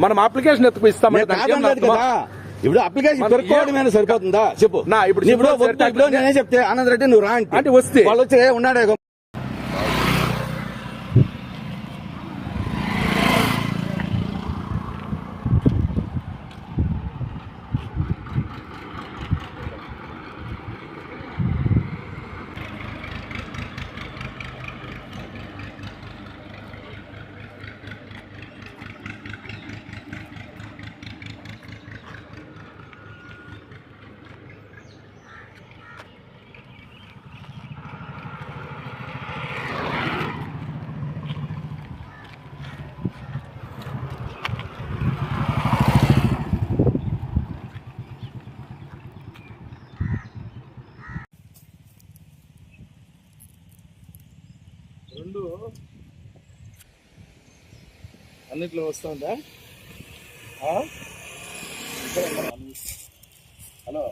మనం అప్లికేషన్ ఎత్తుకు ఇస్తామంటే ఇప్పుడు అప్లికేషన్ మనం దొరుకుకోవడమేనా సరిపోతుందా? చెప్పు. నా ఇప్పుడు ఇప్పుడు నేనే చెప్తే ఆనంద్ రెడ్డి నువ్వు రా అంటే. వస్తే. వాళ్ళు వచ్చి "ఏ, ఉన్నాడే అన్నిట్లో వస్తుందా? హలో.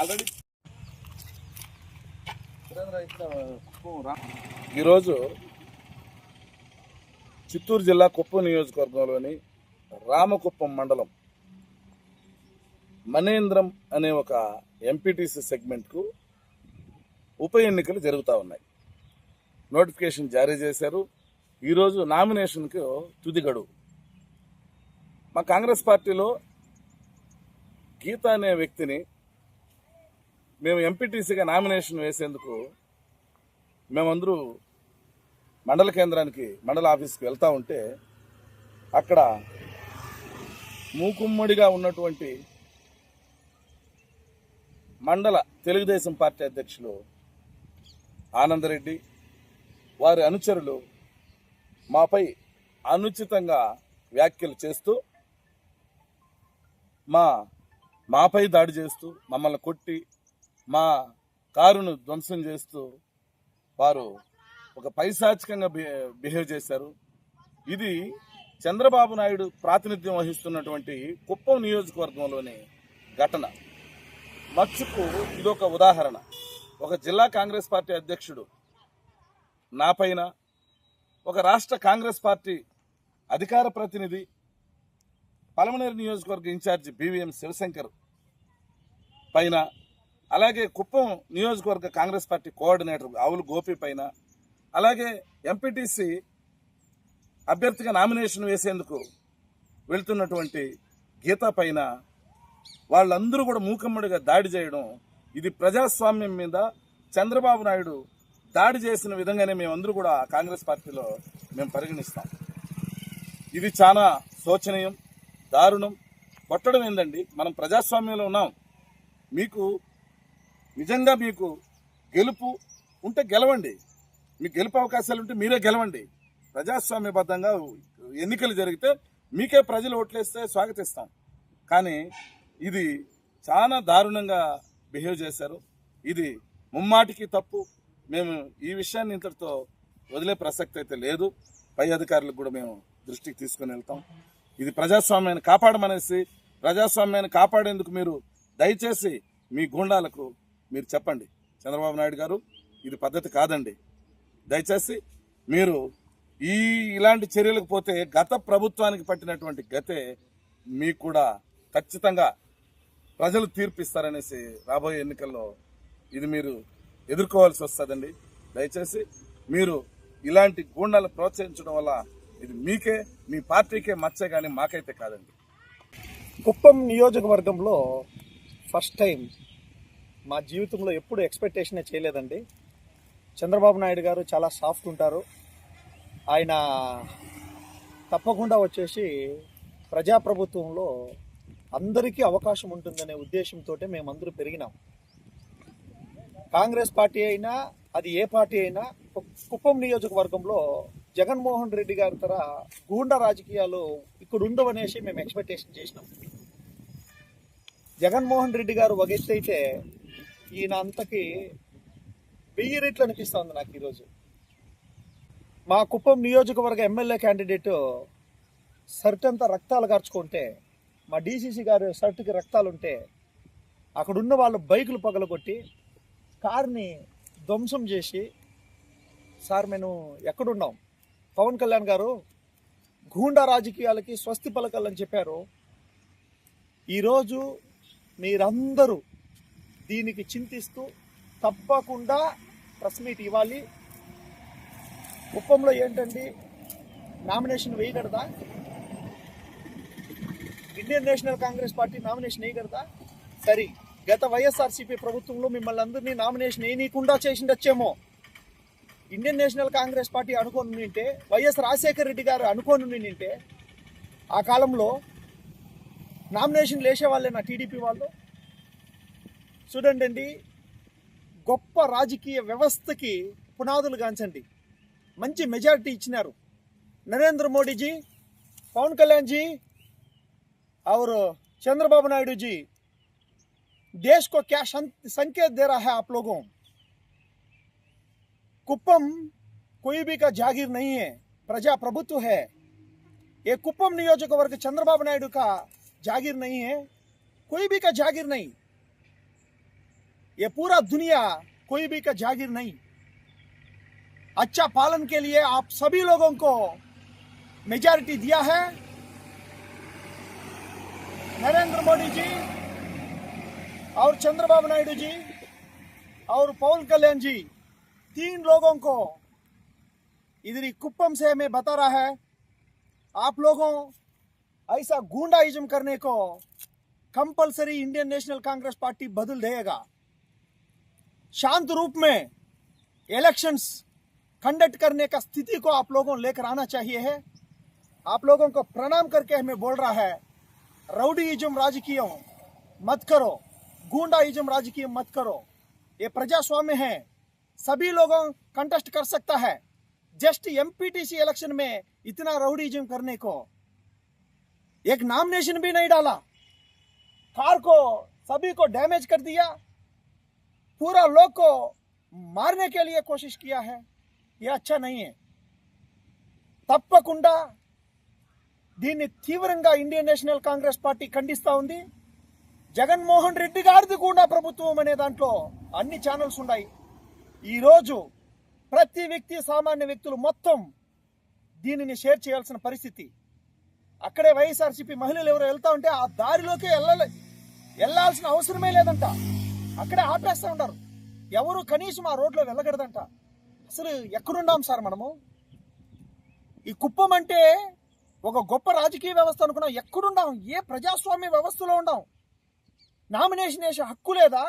ఆల్రెడీ ఈరోజు చిత్తూరు జిల్లా కుప్పం నియోజకవర్గంలోని రామకుప్పం మండలం మనేంద్రం అనే ఒక ఎంపీటీసీ సెగ్మెంట్కు ఉప ఎన్నికలు జరుగుతూ ఉన్నాయి. నోటిఫికేషన్ జారీ చేశారు. ఈరోజు నామినేషన్కు తుది గడువు మా కాంగ్రెస్ పార్టీలో గీత అనే వ్యక్తిని మేము ఎంపీటీసీగా నామినేషన్ వేసేందుకు మేమందరూ మండల కేంద్రానికి మండల ఆఫీస్కి వెళ్తా ఉంటే అక్కడ మూకుమ్మడిగా ఉన్నటువంటి మండల తెలుగుదేశం పార్టీ అధ్యక్షులు ఆనందరెడ్డి వారి అనుచరులు మాపై అనుచితంగా వ్యాఖ్యలు చేస్తూ మా మాపై దాడి చేస్తూ మమ్మల్ని కొట్టి మా కారును ధ్వంసం చేస్తూ వారు ఒక పైశాచికంగా బిహే- బిహేవ్ చేశారు. ఇది చంద్రబాబు నాయుడు ప్రాతినిధ్యం వహిస్తున్నటువంటి కుప్పం నియోజకవర్గంలోని ఘటన. మచ్చుకు ఇదొక ఉదాహరణ. ఒక జిల్లా కాంగ్రెస్ పార్టీ అధ్యక్షుడు నా పైన ఒక రాష్ట్ర కాంగ్రెస్ పార్టీ అధికార ప్రతినిధి పలమనేరు నియోజకవర్గ ఇన్ఛార్జి బీవీఎం శివశంకర్ పైన అలాగే కుప్పం నియోజకవర్గ కాంగ్రెస్ పార్టీ కోఆర్డినేటర్ ఆవులు గోపి పైన అలాగే ఎంపీటీసీ అభ్యర్థిగా నామినేషన్ వేసేందుకు వెళ్తున్నటువంటి గీత పైన వాళ్ళందరూ కూడా మూకమ్మడిగా దాడి చేయడం ఇది ప్రజాస్వామ్యం మీద చంద్రబాబు నాయుడు దాడి చేసిన విధంగానే మేమందరూ కూడా కాంగ్రెస్ పార్టీలో మేము పరిగణిస్తాం. ఇది చాలా శోచనీయం దారుణం. కొట్టడం ఏందండి? మనం ప్రజాస్వామ్యంలో ఉన్నాం. మీకు నిజంగా మీకు గెలుపు ఉంటే గెలవండి. మీకు గెలుపు అవకాశాలు ఉంటే మీరే గెలవండి. ప్రజాస్వామ్యబద్ధంగా ఎన్నికలు జరిగితే మీకే ప్రజలు ఓట్లేస్తే స్వాగతిస్తాం. కానీ ఇది చాలా దారుణంగా బిహేవ్ చేశారు. ఇది ముమ్మాటికి తప్పు. మేము ఈ విషయాన్ని ఇంతటితో వదిలే ప్రసక్తి అయితే లేదు. పై అధికారులకు కూడా మేము దృష్టికి తీసుకుని వెళ్తాం. ఇది ప్రజాస్వామ్యాన్ని కాపాడమనేసి ప్రజాస్వామ్యాన్ని కాపాడేందుకు మీరు దయచేసి మీ గూండాలకు మీరు చెప్పండి. చంద్రబాబు నాయుడు గారు ఇది పద్ధతి కాదండి. దయచేసి మీరు ఈ ఇలాంటి చర్యలకు పోతే గత ప్రభుత్వానికి పట్టినటువంటి గతే మీకు కూడా ఖచ్చితంగా ప్రజలు తీర్పిస్తారనేసి రాబోయే ఎన్నికల్లో ఇది మీరు ఎదుర్కోవాల్సి వస్తుందండి. దయచేసి మీరు ఇలాంటి గూండాలు ప్రోత్సహించడం వల్ల ఇది మీకే మీ పార్టీకే మచ్చే కానీ మాకైతే కాదండి. కుప్పం నియోజకవర్గంలో ఫస్ట్ టైం మా జీవితంలో ఎప్పుడు ఎక్స్పెక్టేషనే చేయలేదండి. చంద్రబాబు నాయుడు గారు చాలా సాఫ్ట్ ఉంటారు. ఆయన తప్పకుండా వచ్చేసి ప్రజాప్రభుత్వంలో అందరికీ అవకాశం ఉంటుందనే ఉద్దేశంతో మేమందరూ పెరిగినాం. కాంగ్రెస్ పార్టీ అయినా అది ఏ పార్టీ అయినా కు- కుప్పం నియోజకవర్గంలో జగన్మోహన్ రెడ్డి గారి తర గూండా రాజకీయాలు ఇక్కడ ఉండవనేసి మేము ఎక్స్పెక్టేషన్ చేసినాం. జగన్మోహన్ రెడ్డి గారు వగెత్తైతే ఈయన అంతకి వెయ్యి రెట్లు అనిపిస్తుంది నాకు ఈరోజు. మా కుప్పం నియోజకవర్గ ఎమ్మెల్యే క్యాండిడేట్ షర్ట్ అంతా రక్తాలు కార్చుకుంటే మా డీసీసీ గారు షర్ట్కి రక్తాలు ఉంటే అక్కడున్న వాళ్ళు బైకులు పగలగొట్టి కార్ని ధ్వంసం చేసి సార్ మేము ఎక్కడున్నాం? పవన్ కళ్యాణ్ గారు గూండా రాజకీయాలకి స్వస్తి పలకాలని చెప్పారు. ఈరోజు మీరందరూ దీనికి చింతిస్తూ తప్పకుండా ప్రెస్ మీట్ ఇవ్వాలి. కుప్పంలో ఏంటండి? Nomination వేయగలదా? Indian National Congress party nomination వేయగలదా? సరే. గత వైఎస్ఆర్సీపీ ప్రభుత్వంలో మిమ్మల్ని అందరినీ నామినేషన్ వేయనీయకుండా చేసిండొచ్చేమో. ఇండియన్ నేషనల్ కాంగ్రెస్ పార్టీ అనుకోని నింటే వైఎస్ రాజశేఖర రెడ్డి గారు అనుకోని నింటే ఆ కాలంలో నామినేషన్లు వేసేవాళ్ళేనా టీడీపీ వాళ్ళు. చూడండి అండి గొప్ప రాజకీయ వ్యవస్థకి పునాదులు గాంచండి. మంచి మెజారిటీ ఇచ్చినారు. నరేంద్ర మోడీజీ పవన్ కళ్యాణ్జీ అవరు చంద్రబాబు నాయుడుజీ देश को क्या संकेत दे रहा है आप लोगों? कुप्पम कोई भी का जागीर नहीं है, प्रजा प्रभुत्व है। ये नियोजक वर्ग चंद्रबाबू नायडू का जागीर नहीं है, कोई भी का जागीर नहीं। ये पूरा दुनिया कोई भी का जागीर नहीं। अच्छा पालन के लिए आप सभी लोगों को मेजॉरिटी दिया है। नरेंद्र मोदी जी और चंद्रबाबू नायडू जी और पवन कल्याण जी, तीन लोगों को इधर कुप्पम से हमें बता रहा है, आप लोगों ऐसा गुंडाइज्म करने को compulsory Indian National Congress party बदल देगा। शांत रूप में इलेक्शंस कंडक्ट करने का स्थिति को आप लोगों लेकर आना चाहिए है। आप लोगों को प्रणाम करके हमें बोल रहा है रउडीइज्म राजकीय, मत करो। गुंडाइज्म राजकीय मत करो ये प्रजास्वाम्य है सभी लोगों कंटेस्ट कर सकता है जस्ट एमपीटीसी इलेक्शन में इतना रउडीइज्म करने को एक नामिनेशन भी नहीं डाला कार को सभी को डैमेज कर दिया पूरा लोग को मारने के लिए कोशिश किया है ये अच्छा नहीं है తప్పకుండా దీన్ని తీవ్రంగా ఇండియన్ నేషనల్ కాంగ్రెస్ పార్టీ ఖండిస్తా ఉంది జగన్మోహన్ రెడ్డి గారిది కూడా ప్రభుత్వం అనే దాంట్లో అన్ని ఛానల్స్ ఉన్నాయి. ఈరోజు ప్రతి వ్యక్తి సామాన్య వ్యక్తులు మొత్తం దీనిని షేర్ చేయాల్సిన పరిస్థితి. అక్కడే వైఎస్ఆర్సీపీ మహిళలు ఎవరో వెళ్తా ఉంటే ఆ దారిలోకి వెళ్ళలే. వెళ్ళాల్సిన అవసరమే లేదంట. అక్కడే ఆపేస్తూ ఉంటారు ఎవరు కనీసం ఆ రోడ్లో వెళ్ళకూడదంట. అసలు ఎక్కడున్నాం సార్ మనము? ఈ కుప్పం అంటే ఒక గొప్ప రాజకీయ వ్యవస్థ అనుకున్నాం. ఎక్కడున్నాం? ఏ ప్రజాస్వామ్య వ్యవస్థలో ఉన్నాం? నామినేషన్ వేసే హక్కు లేదా?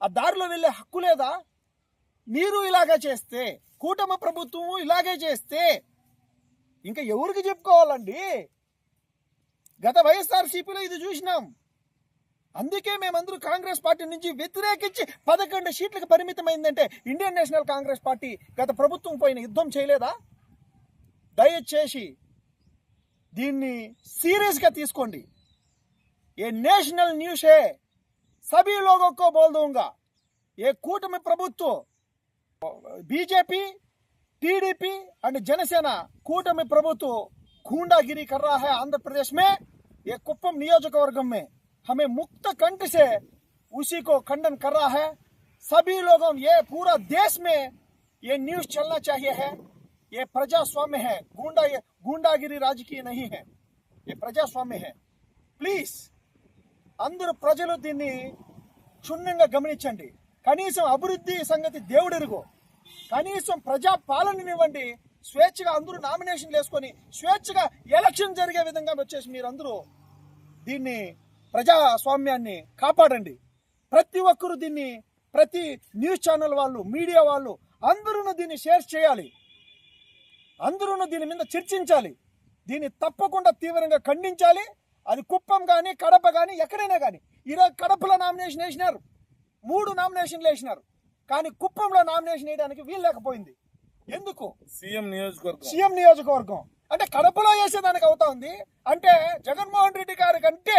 ఆ దారిలో వెళ్ళే హక్కు లేదా? మీరు ఇలాగే చేస్తే కూటమి ప్రభుత్వం ఇలాగే చేస్తే ఇంకా ఎవరికి చెప్పుకోవాలండి? గత వైఎస్ఆర్సీపీలో ఇది చూసినాం. అందుకే మేమందరూ కాంగ్రెస్ పార్టీ నుంచి వ్యతిరేకించి పదకొండు సీట్లకు పరిమితమైందంటే ఇండియన్ నేషనల్ కాంగ్రెస్ పార్టీ గత ప్రభుత్వం పైన యుద్ధం చేయలేదా? దయచేసి దీన్ని సీరియస్గా తీసుకోండి. ఏ నేషనల్ న్యూసే सभी लोगों को बोल दूँगा, ये कूटमी प्रभुत्व, बीजेपी, टीडीपी एंड जनसेना कूटमी प्रभुत्व गुंडागिरी कर रहा है आंध्र प्रदेश में, ये कुप्पम नियोजकवर्गम में। हमें मुक्त कंठ से उसी को खंडन कर रहा है। सभी लोगों, ये पूरा देश में ये न्यूज़ चलना चाहिए है। ये प्रजास्वाम्य है। गुंडा गुंडागिरी राजकीय नहीं है। ये प्रजास्वाम्य है। प्लीज़। అందరూ ప్రజలు దీన్ని క్షుణ్ణంగా గమనించండి. కనీసం అభివృద్ధి సంగతి దేవుడెరుగు. కనీసం ప్రజా పాలననివ్వండి స్వేచ్ఛగా అందరూ నామినేషన్లు వేసుకొని స్వేచ్ఛగా ఎలక్షన్ జరిగే విధంగా వచ్చేసి మీరందరూ దీన్ని ప్రజాస్వామ్యాన్ని కాపాడండి. ప్రతి ఒక్కరూ దీన్ని ప్రతి న్యూస్ ఛానల్ వాళ్ళు మీడియా వాళ్ళు అందరూ దీన్ని షేర్ చేయాలి. అందరూ దీని మీద చర్చించాలి. దీన్ని తప్పకుండా తీవ్రంగా ఖండించాలి. అది కుప్పం కానీ కడప కానీ ఎక్కడైనా కానీ ఈరోజు కడపలో నామినేషన్ వేసినారు. మూడు నామినేషన్లు వేసినారు. కానీ కుప్పంలో నామినేషన్ వేయడానికి వీలు లేకపోయింది. ఎందుకు? సీఎం నియోజకవర్గం. సీఎం నియోజకవర్గం. అంటే కడపలో వేసేదానికి అవుతా ఉంది. అంటే జగన్మోహన్ రెడ్డి గారి కంటే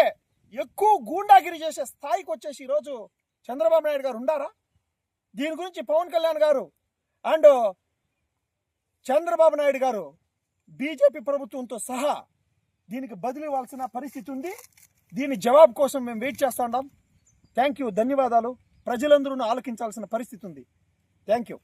ఎక్కువ గూండాగిరి చేసే స్థాయికి వచ్చేసి ఈరోజు చంద్రబాబు నాయుడు గారు ఉండారా? దీని గురించి పవన్ కళ్యాణ్ గారు అండ్ చంద్రబాబు నాయుడు గారు బీజేపీ ప్రభుత్వంతో సహా దీనికి బదిలీ ఇవ్వాల్సిన పరిస్థితి ఉంది. దీని జవాబు కోసం మేము వెయిట్ చేస్తా ఉన్నాం. థ్యాంక్ యూ ధన్యవాదాలు. ప్రజలందరూ ఆలకించాల్సిన పరిస్థితి ఉంది. Thank you